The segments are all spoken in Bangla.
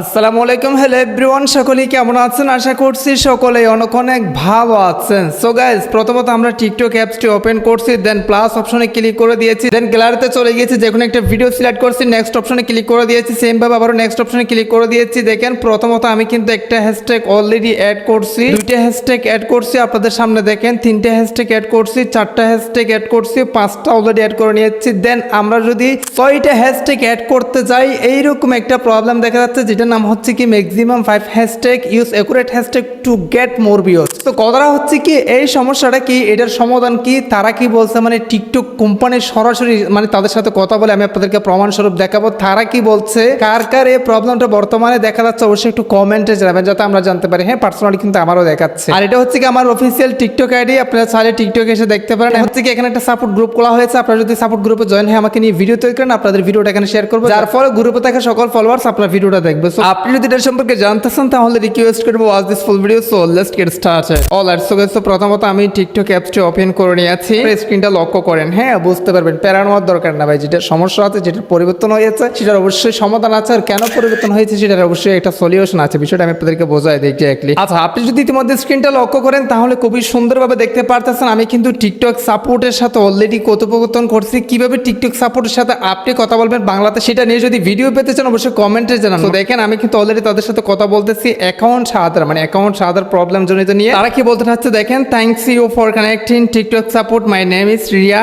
আসসালামু আলাইকুম। হ্যালো এভরিওয়ান সকলেই কেমন আছেন? আশা করছি সকলেই অনেক অনেক ভালো আছেন। সো গাইজ প্রথমত আমরা টিকটক অ্যাপসটি ওপেন করছি দেন প্লাস অপশনে ক্লিক করে দিয়েছি দেন গ্যালারিতে চলে গিয়েছি যে একটা ভিডিও সিলেক্ট করছি নেক্সট অপশনে ক্লিক করে দিয়েছি সেম ভাবে আবারও নেক্সট অপশনে ক্লিক করে দিয়েছি। দেখেন, প্রথমত আমি কিন্তু একটা হ্যাশট্যাগ অলরেডি অ্যাড করছি, দুইটা হ্যাশট্যাগ অ্যাড করছি, আপনাদের সামনে দেখেন, তিনটে হ্যাশট্যাগ অ্যাড করছি, চারটা হ্যাশট্যাগ অ্যাড করছি, পাঁচটা অলরেডি অ্যাড করে নিয়েছি। দেন আমরা যদি ছয়টা হ্যাশট্যাগ অ্যাড করতে যাই, এইরকম একটা প্রবলেম দেখা যাচ্ছে যেটার নাম হচ্ছে কি maximum five hashtag use accurate hashtag to get more views তো কথাটা হচ্ছে কি, এই সমস্যাটা কি, এটার সমাধান কি, তারা কি বলছে মানে টিকটক কোম্পানির সরাসরি মানে তাদের সাথে কথা বলে আমি আপনাদেরকে প্রমাণস্বরূপ দেখাবো, তারা কি বলছে, কার কার এই প্রবলেমটা বর্তমানে দেখা যাচ্ছে, অবশ্যই একটু কমেন্টে জানাবেন, যাতে আমরা জানতে পারি। হ্যাঁ পার্সোনালি কিন্তু আমারও দেখাচ্ছে। আর এটা হচ্ছে কি আমার অফিসিয়াল টিকটক আইডি আপনারা চাইলে টিকটক এসে দেখতে পারেন। হচ্ছে কি এখানে একটা সাপোর্ট গ্রুপ খোলা হয়েছে, আপনারা যদি সাপোর্ট গ্রুপে জয়েন হয়ে আমাকে নিয়ে ভিডিও তৈরি করেন, আপনাদের ভিডিওটা এখানে শেয়ার করব। যার ফলে গ্রুপে থাকা সকল ফলোয়ার্স আপনার ভিডিওটা দেখবে। সো আপনি যদি এটার সম্পর্কে জানতে চান, তাহলে রিকোয়েস্ট করব watch this full video so let's get started all right so guys তো প্রথমত আমি টিকটক অ্যাপসটি ওপেন করে নিয়েছি। স্ক্রিনটা লক্ষ্য করেন। হ্যাঁ বুঝতে পারবেন প্যারানো হওয়ার দরকার না ভাই। যেটা সমস্যা আছে যেটা পরিবর্তন হয়েছে, সেটার অবশ্যই সমাধান আছে। আর কেন পরিবর্তন হয়েছে, সেটার অবশ্যই একটা সলিউশন আছে। বিষয়টা আমি আপনাদেরকে বোঝাই দিই এক্স্যাক্টলি আচ্ছা আপনি যদি ইতিমধ্যে স্ক্রিনটা লক্ষ্য করেন, তাহলে খুবই সুন্দরভাবে দেখতে পারতেছেন, আমি কিন্তু টিকটক সাপোর্টের সাথে অলরেডি কথোপকথন করছি। কীভাবে টিকটক সাপোর্টের সাথে আপনি কথা বলবেন বাংলাতে, সেটা নিয়ে যদি ভিডিও পেতে চান, অবশ্যই কমেন্টে জানান। তো দেখেন আমি কিন্তু অলরেডি তাদের সাথে কথা বলতেছি অ্যাকাউন্ট সাদার মানে অ্যাকাউন্ট সাদার প্রবলেম জনিত নিয়ে। তারা কি বলতে চাচ্ছে দেখেন thanks you for connecting TikTok support my name is Riya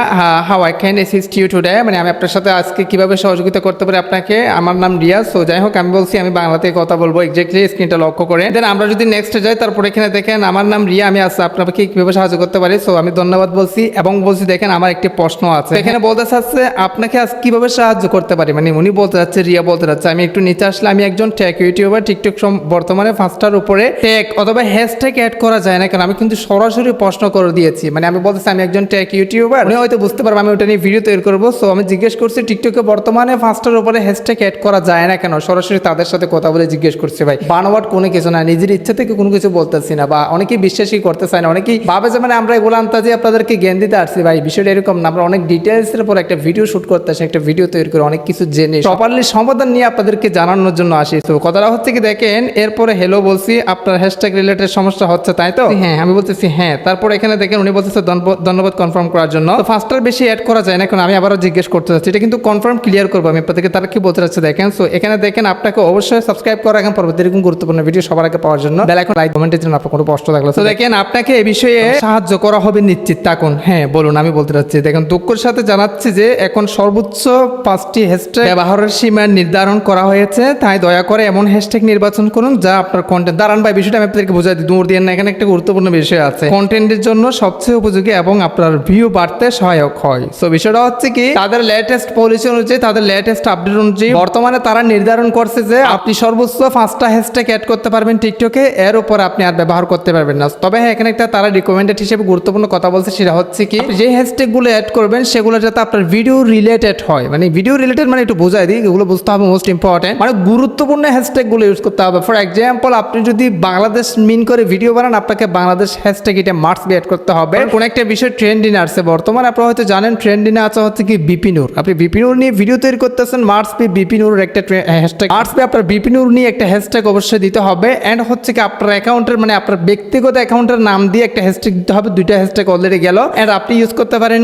how I can assist you today মানে আমি আপনার সাথে আজকে কীভাবে সহযোগিতা করতে পারি আপনাকে? আমার নাম রিয়া সো যাই হোক আমি বলছি আমি বাংলাতে কথা বলব এক্স্যাক্টলি স্ক্রিনটা লক্ষ্য করে। দেন আমরা যদি নেক্সট যাই তারপরে এখানে দেখেন আমার নাম রিয়া আমি আজকে আপনাকে কীভাবে সাহায্য করতে পারি? সো আমি ধন্যবাদ বলছি এবং বলছি দেখেন আমার একটি প্রশ্ন আছে। এখানে বলতে চাচ্ছে আপনাকে আজ কীভাবে সাহায্য করতে পারি? মানে উনি বলতে চাচ্ছে রিয়া বলতে চাচ্ছে আমি একটু নিচে আসলে আমি একজন ট্যাক ইউটিউবার টিকটক বর্তমানে পাঁচটার উপরে ট্যাগ অথবা হ্যাশট্যাগ অ্যাড করা যায় না, কারণ আমি কিন্তু সরাসরি প্রশ্ন করে দিয়েছি। মানে আমি বলতেছি, আমি একজন ট্যাক ইউটিউবার উনি হয়তো বুঝতে পারব আমি ওটা নিয়ে ভিডিও তৈরি করব। সো আমি জিজ্ঞেস করছি টিকটকে বর্তমানে পাঁচটার উপরে হ্যাশট্যাগ অ্যাড করা যায় না কেন? সরাসরি তাদের সাথে কথা বলে জিজ্ঞেস করছি, ভাই। বানোয়াট কোনো কিছু না, নিজের ইচ্ছা থেকে কোনো কিছু বলতেছি না, বা অনেকেই বিশ্বাসই করতে চায় না। অনেকেই ভাবে যে মানে আমরা এগুলো আনতাজি আপনাদেরকে জ্ঞান দিতে আসছি। ভাই, বিষয়টা এরকম না, আমরা অনেক ডিটেলসের উপর একটা ভিডিও শুট করতে আসি, একটা ভিডিও তৈরি করে অনেক কিছু জেনে প্রপারলি সমাধান নিয়ে আপনাদেরকে জানানোর জন্য আসি। তো কথাটা হচ্ছে কি, দেখেন, এরপরে হ্যালো বলছি, আপনার হ্যাশট্যাগ রিলেটেড সমস্যা হচ্ছে, তাই তো? হ্যাঁ আমি বলতেছি হ্যাঁ। তারপর এখানে দেখেন, উনি বলতেছে ধন্যবাদ- কনফার্ম করার জন্য। তো ফার্স্টার বেশি অ্যাড করা যায় না কারণ আমি আবারও জিজ্ঞেস করতে চাচ্ছি। এটা কিন্তু কনফার্ম ক্লিয়ার করব আমি, আপনাদেরকে তারা কি বলতে চাচ্ছে, দেখেন? সো এখানে দেখেন, আপনাকে অবশ্যই সাবস্ক্রাইব করা এখন পরবর্তী এরকম গুরুত্বপূর্ণ ভিডিও সবার আগে পাওয়ার জন্য। বেল এখন লাইক কমেন্টের জন্য আপনার কোনো কষ্ট থাকলে। তো দেখেন, আপনাকে এই বিষয়ে সাহায্য করা হবে নিশ্চিত। থাকুন হ্যাঁ বলুন, আমি বলতে চাচ্ছি। দেখেন, দুঃখের সাথে জানাচ্ছি যে এখন সর্বোচ্চ পাঁচটি হ্যাশট্যাগ ব্যবহারের সীমা নির্ধারণ করা হয়েছে, তাই দয়া করে এমন হ্যাশট্যাগ নির্বাচন করুন যা আপনার কন্টেন্ট দাঁড়ান ভাই, বিষয়টা আমি আপনাদেরকে বোঝাই দিই। দূর দিয়ে না, এখানে একটা গুরুত্বপূর্ণ বিষয় আছে। কন্টেন্টের জন্য সবচেয়ে উপযোগী এবং আপনার ভিউ বাড়তে সহায়ক হয়। সো বিষয়টা হচ্ছে কি, তাদের লেটেস্ট পলিসি অনুযায়ী, তাদের লেটেস্ট আপডেট অনুযায়ী, বর্তমানে তারা নির্ধারণ করছে যে আপনি সর্বোচ্চ পাঁচটা হ্যাশট্যাগ অ্যাড করতে পারবেন টিকটকে এর উপর আপনি আর ব্যবহার করতে পারবেন না। তবে হ্যাঁ এখানে একটা তারা রিকমেন্ডেড হিসেবে গুরুত্বপূর্ণ কথা বলছে, সেটা হচ্ছে কি যে হ্যাশট্যাগগুলো অ্যাড করবেন, সেগুলো যাতে আপনার ভিডিও রিলেটেড হয়। মানে ভিডিও রিলেটেড মানে একটু বোঝাই দিই, এগুলো বুঝতে হবে মোস্ট ইম্পর্টেন্ট মানে গুরুত্বপূর্ণ হ্যাশট্যাগগুলো ইউজ করতে হবে। ফর এক্সাম্পল আপনি যদি বাংলাদেশ মিন করে ভিডিও বানান আপনাকে বাংলাদেশ হ্যাশট্যাগ এটা মার্কস বি অ্যাড করতে হবে। কোন একটা বিষয় ট্রেন্ডিনে আসছে। বর্তমানে আপনারা হয়তো জানেন ট্রেন্ডিনে আছে হচ্ছে কি বিপিনুর আপনি বিপিনুর নিয়ে ভিডিও তৈরি করতেছেন মার্কস বি বিপিনুর একটা হ্যাশট্যাগ মার্কস বি আপনার বিপিনুর নিয়ে একটা হ্যাশট্যাগ অবশ্যই দিতে হবে। অ্যান্ড হচ্ছে কি আপনার অ্যাকাউন্টের মানে আপনার ব্যক্তিগত অ্যাকাউন্টের নাম দিয়ে একটা হ্যাশট্যাগ দিতে হবে। দুইটা হ্যাশট্যাগ অলরেডি গেল। অ্যান্ড আপনি ইউজ করতে পারেন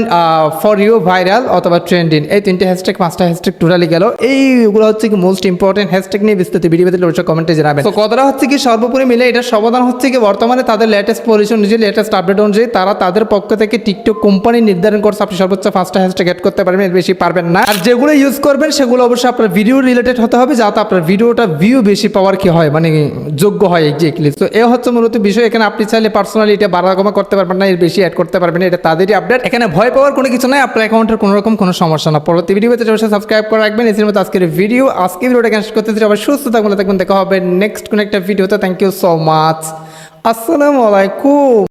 ফর ইউ ভাইরাল অথবা ট্রেন্ডিং এই তিনটে হ্যাশট্যাগ পাঁচটা হ্যাশট্যাগ টোটালি গেল। এইগুলো হচ্ছে কি মোস্ট ইম্পর্টেন্ট হ্যাশট্যাগ নিয়ে বিস্তারিত ভিডিও অবশ্যই কমেন্টে জানাবেন। তো কথাটা হচ্ছে কি, সর্বোপরি মিলে এটার সমাধান হচ্ছে কি, বর্তমানে তাদের লেটেস্ট পজিশন অনুযায়ী লেটেস্ট আপডেট অনুযায়ী তারা তাদের পক্ষ থেকে টিকটক কোম্পানি নির্ধারণ করছে। আপনি সর্বোচ্চ পাঁচটা হ্যাশট্যাগ অ্যাড করতে পারবেন, এর বেশি পারবেন না। আর যেগুলো ইউজ করবেন, সেগুলো অবশ্যই আপনার ভিডিও রিলেটেড হতে হবে, যাতে আপনার ভিডিওটা ভিউ বেশি পাওয়ার কি হয় মানে যোগ্য হয় এক্সাক্টলি তো এ হচ্ছে মূলত বিষয়, এখানে আপনি চাইলে পার্সোনালি এটা বাড়া কমা করতে পারবেন না, এর বেশি অ্যাড করতে পারবেন এটা তাদেরই আপডেট এখানে ভয় পাওয়ার কোনো কিছু নাই, আপনার অ্যাকাউন্টের কোনো রকম কোনো সমস্যা না। পরবর্তী ভিডিওতে অবশ্যই সাবস্ক্রাইব করে রাখবেন। এর মতো আজকের ভিডিও আজকে ভিডিওটা ক্যান্সেল করতে আবার সুস্থ থাকবেন থাকবেন, দেখা হবে নেক্সট কোনো একটা ভিডিওতে থ্যাংক ইউ সো মাচ আসসালামু আলাইকুম।